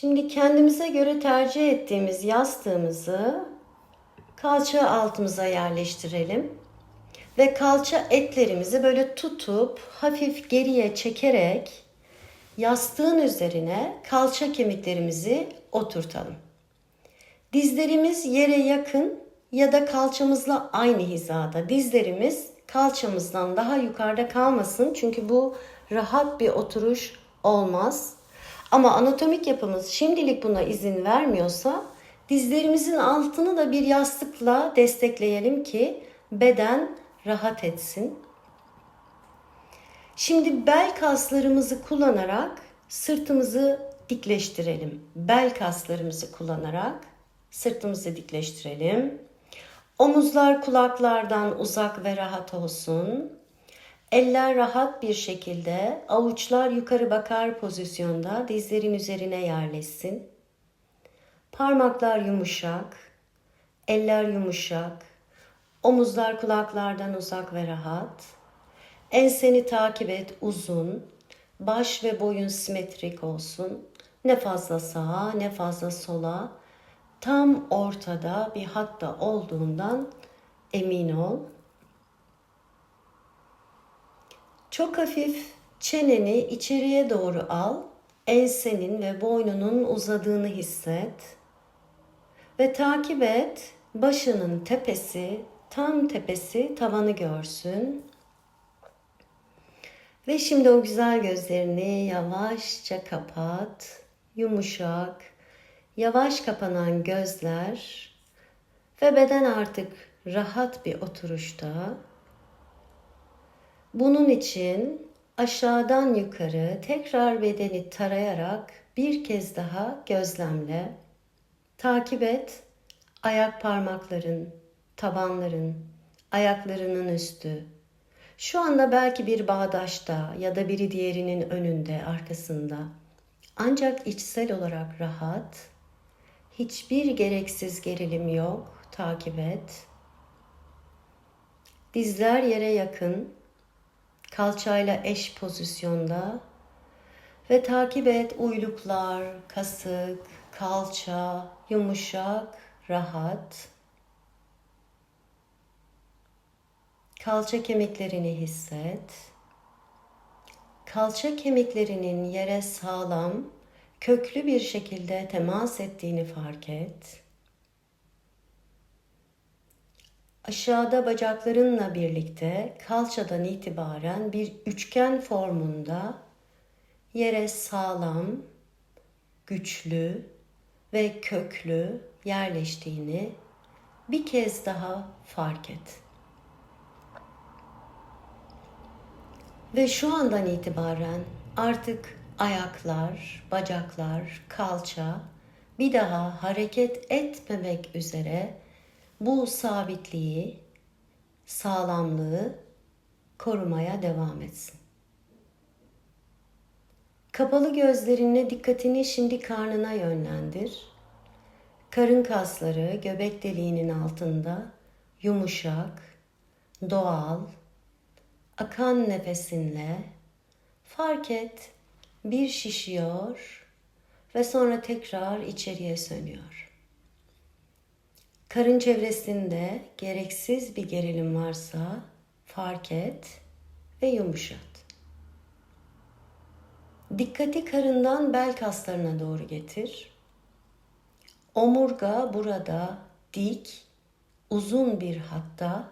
Şimdi kendimize göre tercih ettiğimiz yastığımızı kalça altımıza yerleştirelim. Ve kalça etlerimizi böyle tutup hafif geriye çekerek yastığın üzerine kalça kemiklerimizi oturtalım. Dizlerimiz yere yakın ya da kalçamızla aynı hizada. Dizlerimiz kalçamızdan daha yukarıda kalmasın çünkü bu rahat bir oturuş olmaz. Ama anatomik yapımız şimdilik buna izin vermiyorsa dizlerimizin altını da bir yastıkla destekleyelim ki beden rahat etsin. Şimdi bel kaslarımızı kullanarak sırtımızı dikleştirelim. Bel kaslarımızı kullanarak sırtımızı dikleştirelim. Omuzlar kulaklardan uzak ve rahat olsun. Eller rahat bir şekilde avuçlar yukarı bakar pozisyonda dizlerin üzerine yerleşsin. Parmaklar yumuşak, eller yumuşak, omuzlar kulaklardan uzak ve rahat. Enseni takip et uzun, baş ve boyun simetrik olsun. Ne fazla sağa ne fazla sola. Tam ortada bir hatta olduğundan emin ol. Çok hafif çeneni içeriye doğru al. Ensenin ve boynunun uzadığını hisset. Ve takip et. Başının tepesi, tam tepesi tavanı görsün. Ve şimdi o güzel gözlerini yavaşça kapat. Yumuşak, yavaş kapanan gözler ve beden artık rahat bir oturuşta. Bunun için aşağıdan yukarı tekrar bedeni tarayarak bir kez daha gözlemle. Takip et. Ayak parmakların, tabanların, ayaklarının üstü. Şu anda belki bir bağdaşta ya da biri diğerinin önünde, arkasında. Ancak içsel olarak rahat, hiçbir gereksiz gerilim yok. Takip et. Dizler yere yakın, kalçayla eş pozisyonda ve takip et uyluklar, kasık, kalça, yumuşak, rahat. Kalça kemiklerini hisset. Kalça kemiklerinin yere sağlam, köklü bir şekilde temas ettiğini fark et. Aşağıda bacaklarınla birlikte kalçadan itibaren bir üçgen formunda yere sağlam, güçlü ve köklü yerleştiğini bir kez daha fark et. Ve şu andan itibaren artık ayaklar, bacaklar, kalça bir daha hareket etmemek üzere bu sabitliği, sağlamlığı korumaya devam etsin. Kapalı gözlerinle dikkatini şimdi karnına yönlendir. Karın kasları göbek deliğinin altında yumuşak, doğal, akan nefesinle fark et bir şişiyor ve sonra tekrar içeriye sönüyor. Karın çevresinde gereksiz bir gerilim varsa fark et ve yumuşat. Dikkati karından bel kaslarına doğru getir. Omurga burada dik, uzun bir hatta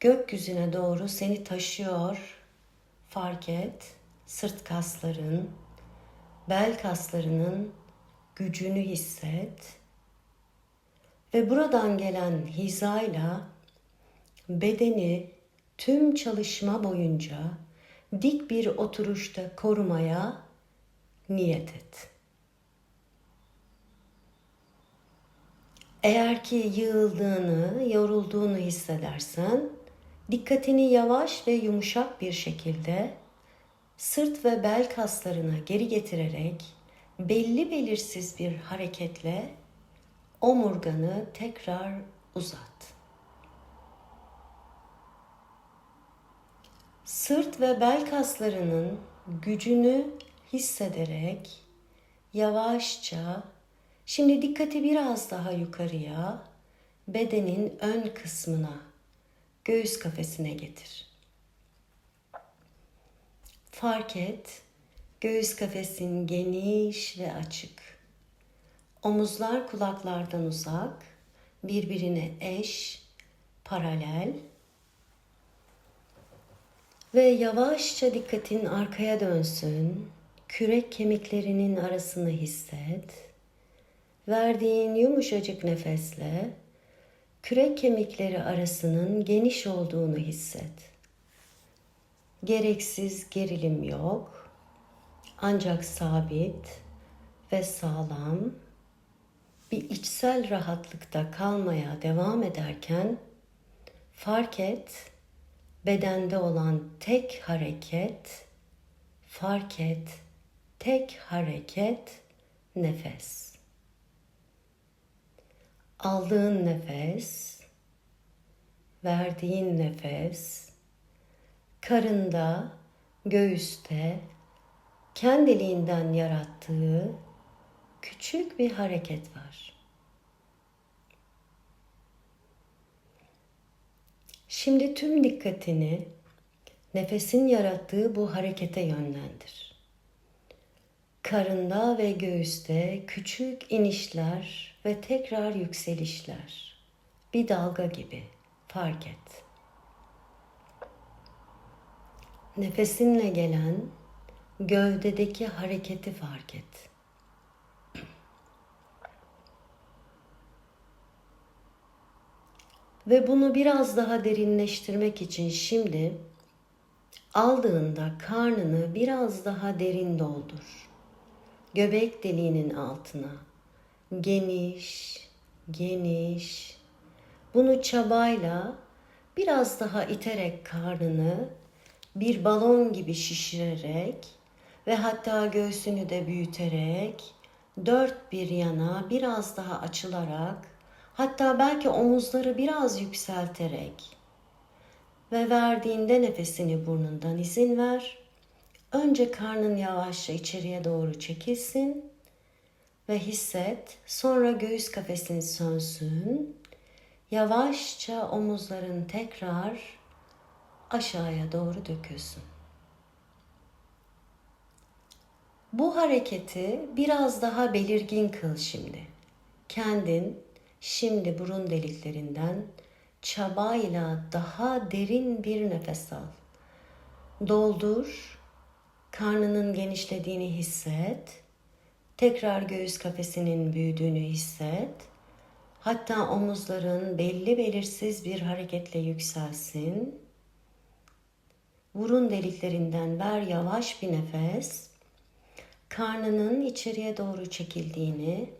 gökyüzüne doğru seni taşıyor. Fark et. Sırt kasların, bel kaslarının gücünü hisset. Ve buradan gelen hizayla bedeni tüm çalışma boyunca dik bir oturuşta korumaya niyet et. Eğer ki yığıldığını, yorulduğunu hissedersen dikkatini yavaş ve yumuşak bir şekilde sırt ve bel kaslarına geri getirerek belli belirsiz bir hareketle omurganı tekrar uzat. Sırt ve bel kaslarının gücünü hissederek Yavaşça şimdi dikkati biraz daha yukarıya bedenin ön kısmına, göğüs kafesine getir. Fark et, göğüs kafesin geniş ve açık. Omuzlar kulaklardan uzak, birbirine eş, paralel ve yavaşça dikkatin arkaya dönsün. Kürek kemiklerinin arasını hisset. Verdiğin yumuşacık nefesle kürek kemikleri arasının geniş olduğunu hisset. Gereksiz gerilim yok. Ancak sabit ve sağlam bir içsel rahatlıkta kalmaya devam ederken fark et bedende olan tek hareket fark et tek hareket nefes. Aldığın nefes, verdiğin nefes, karında, göğüste, kendiliğinden yarattığı küçük bir hareket var. Şimdi tüm dikkatini nefesin yarattığı bu harekete yönlendir. Karında ve göğüste küçük inişler ve tekrar yükselişler. Bir dalga gibi fark et. Nefesinle gelen gövdedeki hareketi fark et. Ve bunu biraz daha derinleştirmek için şimdi aldığında karnını biraz daha derin doldur. Göbek deliğinin altına. Geniş, geniş. Bunu çabayla biraz daha iterek karnını bir balon gibi şişirerek ve hatta göğsünü de büyüterek dört bir yana biraz daha açılarak hatta belki omuzları biraz yükselterek ve verdiğinde nefesini burnundan izin ver. Önce karnın yavaşça içeriye doğru çekilsin ve hisset. Sonra göğüs kafesin sönsün. Yavaşça omuzların tekrar aşağıya doğru dökülsün. Bu hareketi biraz daha belirgin kıl şimdi. Kendin şimdi burun deliklerinden çabayla daha derin bir nefes al. Doldur, karnının genişlediğini hisset. Tekrar göğüs kafesinin büyüdüğünü hisset. Hatta omuzların belli belirsiz bir hareketle yükselsin. Burun deliklerinden ver yavaş bir nefes. Karnının içeriye doğru çekildiğini,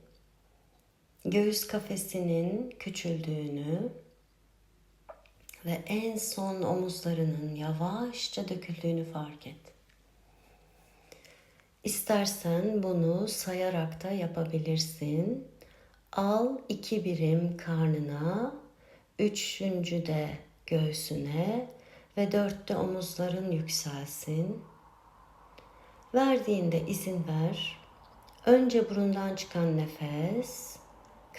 göğüs kafesinin küçüldüğünü ve en son omuzlarının yavaşça döküldüğünü fark et. İstersen bunu sayarak da yapabilirsin. Al iki birim karnına, üçüncü de göğsüne ve dörtte omuzların yükselsin. Verdiğinde izin ver. Önce burundan çıkan nefes,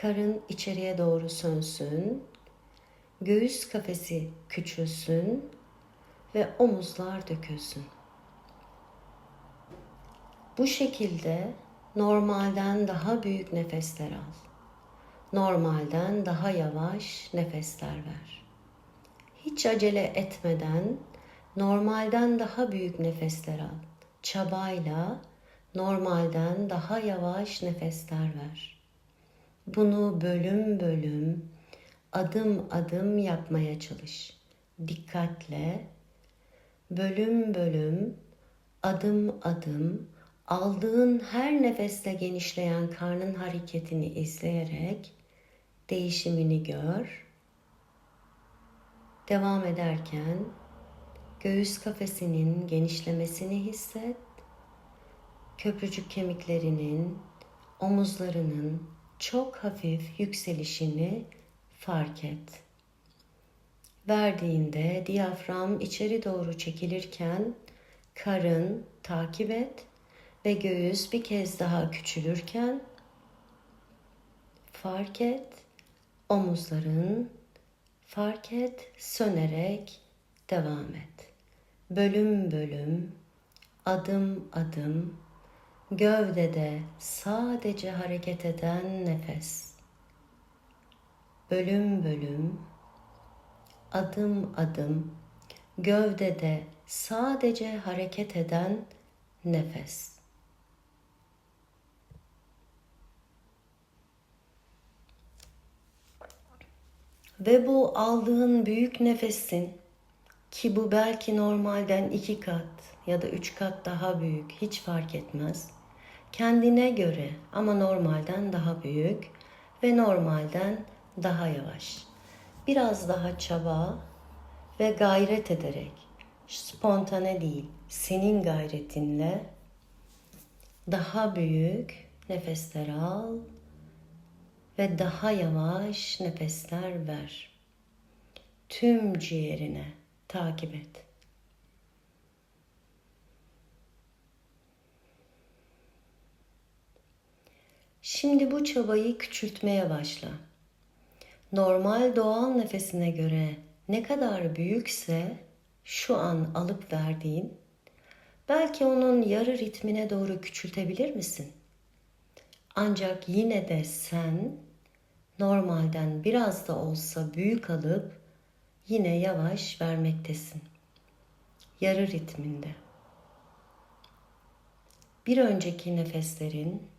karın içeriye doğru sönsün. Göğüs kafesi küçülsün ve omuzlar dökülsün. Bu şekilde normalden daha büyük nefesler al. Normalden daha yavaş nefesler ver. Hiç acele etmeden normalden daha büyük nefesler al. Çabayla normalden daha yavaş nefesler ver. Bunu bölüm bölüm, adım adım yapmaya çalış. Dikkatle, bölüm bölüm, adım adım aldığın her nefeste genişleyen karnın hareketini izleyerek değişimini gör. Devam ederken göğüs kafesinin genişlemesini hisset. Köprücük kemiklerinin, omuzlarının çok hafif yükselişini fark et. Verdiğinde diyafram içeri doğru çekilirken karın takip et ve göğüs bir kez daha küçülürken fark et omuzların fark et sönerek devam et. Bölüm bölüm adım adım gövdede sadece hareket eden nefes. Bölüm bölüm adım adım gövdede sadece hareket eden nefes. Ve bu aldığın büyük nefesin ki bu belki normalden iki kat ya da üç kat daha büyük hiç fark etmez. Kendine göre ama normalden daha büyük ve normalden daha yavaş. Biraz daha çaba ve gayret ederek spontane değil senin gayretinle daha büyük nefesler al ve daha yavaş nefesler ver. Tüm ciğerine takip et. Şimdi bu çabayı küçültmeye başla. Normal doğal nefesine göre ne kadar büyükse şu an alıp verdiğin, belki onun yarı ritmine doğru küçültebilir misin? Ancak yine de sen normalden biraz da olsa büyük alıp yine yavaş vermektesin. Yarı ritminde. Bir önceki nefeslerin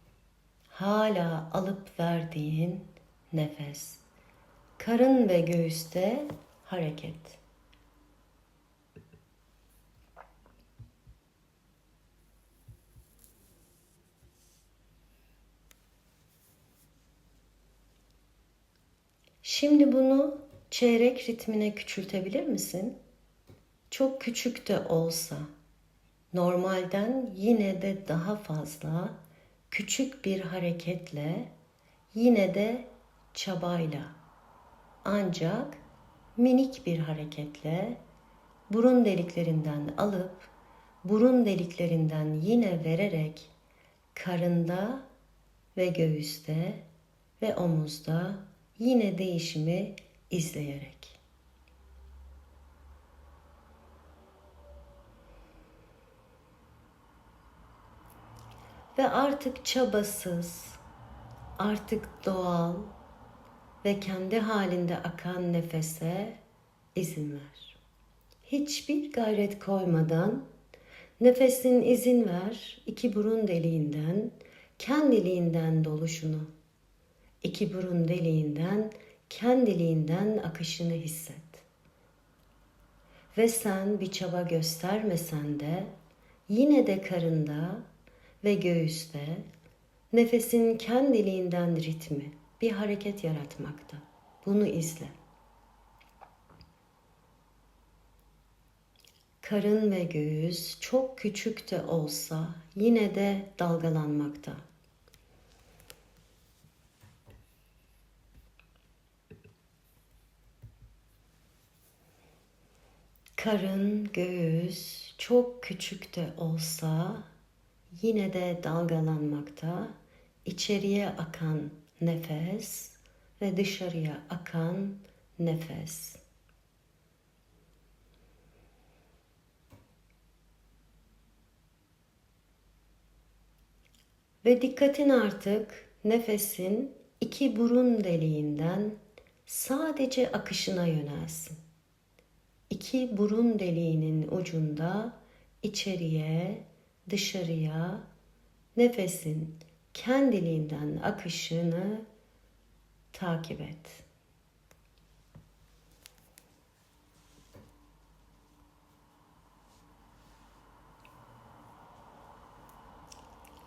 hala alıp verdiğin nefes. Karın ve göğüste hareket. Şimdi bunu çeyrek ritmine küçültebilir misin? Çok küçük de olsa normalden yine de daha fazla küçük bir hareketle yine de çabayla ancak minik bir hareketle burun deliklerinden alıp burun deliklerinden yine vererek karında ve göğüste ve omuzda yine değişimi izleyerek. Ve artık çabasız, artık doğal ve kendi halinde akan nefese izin ver. Hiçbir gayret koymadan nefesin izin ver iki burun deliğinden kendiliğinden doluşunu iki burun deliğinden kendiliğinden akışını hisset. Ve sen bir çaba göstermesen de yine de karında ve göğüste nefesin kendiliğinden ritmi bir hareket yaratmakta. Bunu izle. Karın ve göğüs çok küçük de olsa yine de dalgalanmakta. Karın, göğüs çok küçük de olsa yine de dalgalanmakta. İçeriye akan nefes ve dışarıya akan nefes. Ve dikkatin artık nefesin iki burun deliğinden sadece akışına yönelsin iki burun deliğinin ucunda içeriye, dışarıya nefesin kendiliğinden akışını takip et.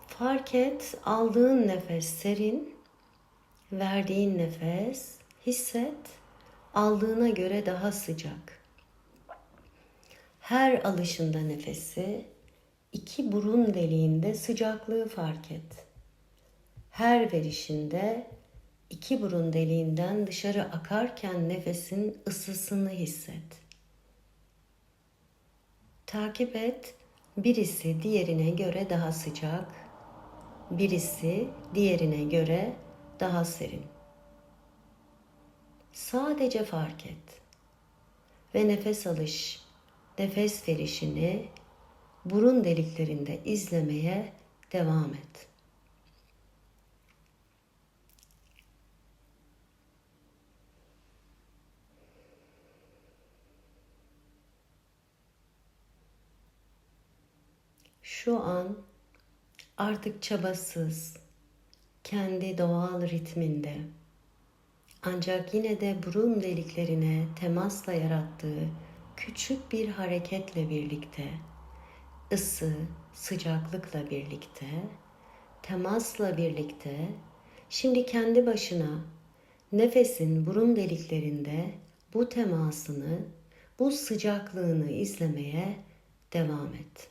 Fark et aldığın nefes serin, verdiğin nefes hisset aldığına göre daha sıcak. Her alışında nefesi iki burun deliğinde sıcaklığı fark et. Her verişinde iki burun deliğinden dışarı akarken nefesin ısısını hisset. Takip et Birisi diğerine göre daha sıcak, birisi diğerine göre daha serin. Sadece fark et ve nefes alış, nefes verişini burun deliklerinde izlemeye devam et. Şu an artık çabasız, kendi doğal ritminde ancak yine de burun deliklerine temasla yarattığı küçük bir hareketle birlikte ısı, sıcaklıkla birlikte, temasla birlikte şimdi kendi başına nefesin burun deliklerinde bu temasını, bu sıcaklığını izlemeye devam et.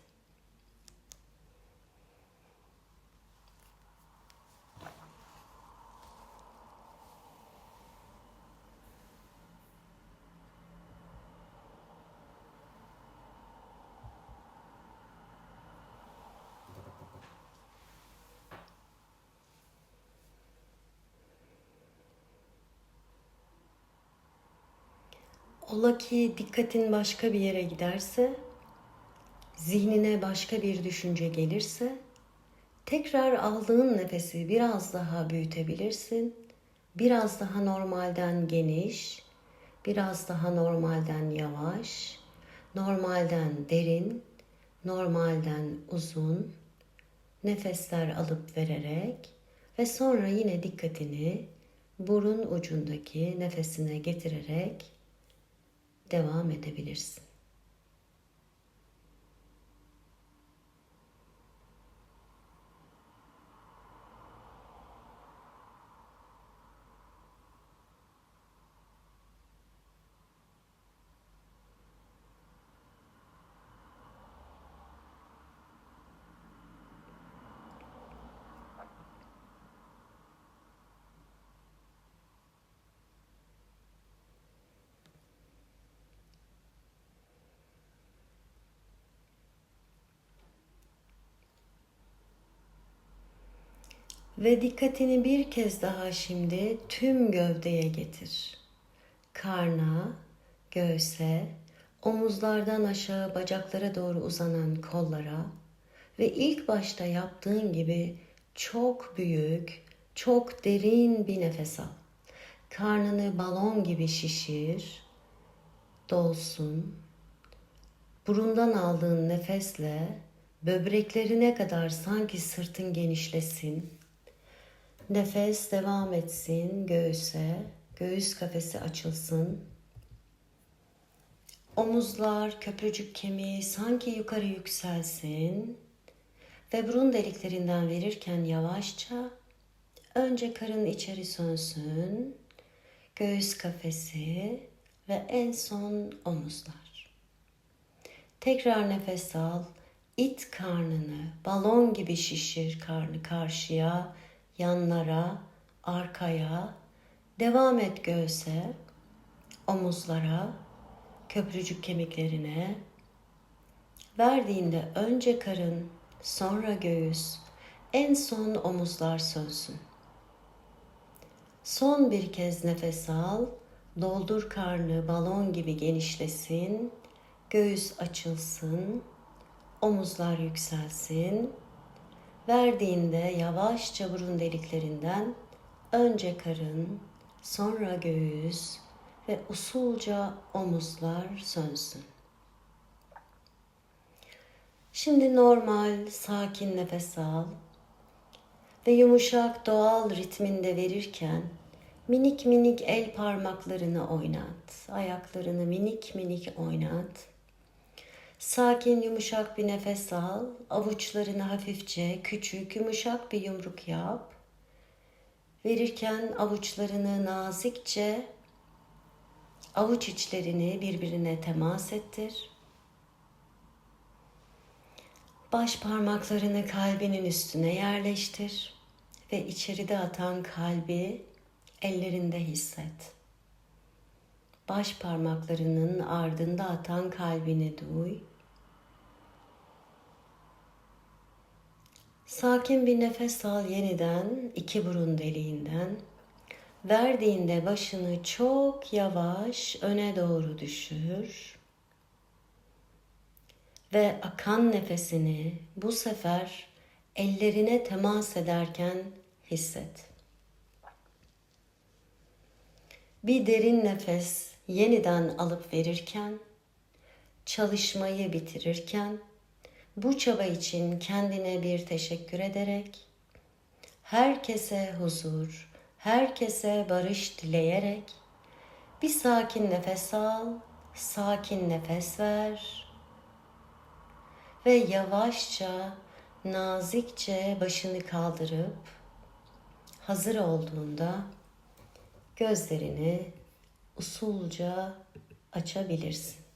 Ola ki dikkatin başka bir yere giderse, zihnine başka bir düşünce gelirse, tekrar aldığın nefesi biraz daha büyütebilirsin. Biraz daha normalden geniş, biraz daha normalden yavaş, normalden derin, normalden uzun nefesler alıp vererek ve sonra yine dikkatini burun ucundaki nefesine getirerek devam edebilirsin. Ve dikkatini bir kez daha şimdi tüm gövdeye getir. Karna, göğse, omuzlardan aşağı bacaklara doğru uzanan kollara ve ilk başta yaptığın gibi çok büyük, çok derin bir nefes al. Karnını balon gibi şişir, dolsun. Burundan aldığın nefesle böbreklerine kadar sanki sırtın genişlesin Nefes devam etsin göğüse. Göğüs kafesi açılsın. Omuzlar, köprücük kemiği sanki yukarı yükselsin. Ve burun deliklerinden verirken yavaşça önce karın içeri sönsün. Göğüs kafesi ve en son omuzlar. Tekrar nefes al. İt karnını, balon gibi şişir karnı karşıya yanlara, arkaya, devam et göğse, omuzlara, köprücük kemiklerine. Verdiğinde önce karın, sonra göğüs, en son omuzlar sönsün. Son bir kez nefes al, doldur karnı balon gibi genişlesin, göğüs açılsın, omuzlar yükselsin Verdiğinde yavaşça burun deliklerinden önce karın, sonra göğüs ve usulca omuzlar sönsün. Şimdi normal, sakin nefes al ve yumuşak doğal ritminde verirken minik minik el parmaklarını oynat. Ayaklarını minik minik oynat. Sakin yumuşak bir nefes al. Avuçlarını hafifçe küçük yumuşak bir yumruk yap. Verirken avuçlarını nazikçe avuç içlerini birbirine temas ettir. Baş parmaklarını kalbinin üstüne yerleştir ve içeride atan kalbi ellerinde hisset. Baş parmaklarının ardında atan kalbini duy Sakin bir nefes al yeniden iki burun deliğinden. Verdiğinde başını çok yavaş öne doğru düşür. Ve akan nefesini bu sefer ellerine temas ederken hisset. Bir derin nefes yeniden alıp verirken, çalışmayı bitirirken bu çaba için kendine bir teşekkür ederek, herkese huzur, herkese barış dileyerek bir sakin nefes al, sakin nefes ver ve yavaşça, nazikçe başını kaldırıp hazır olduğunda gözlerini usulca açabilirsin.